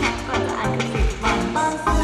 แฮกเกอร์อาจจะสิบวันเปิ้ล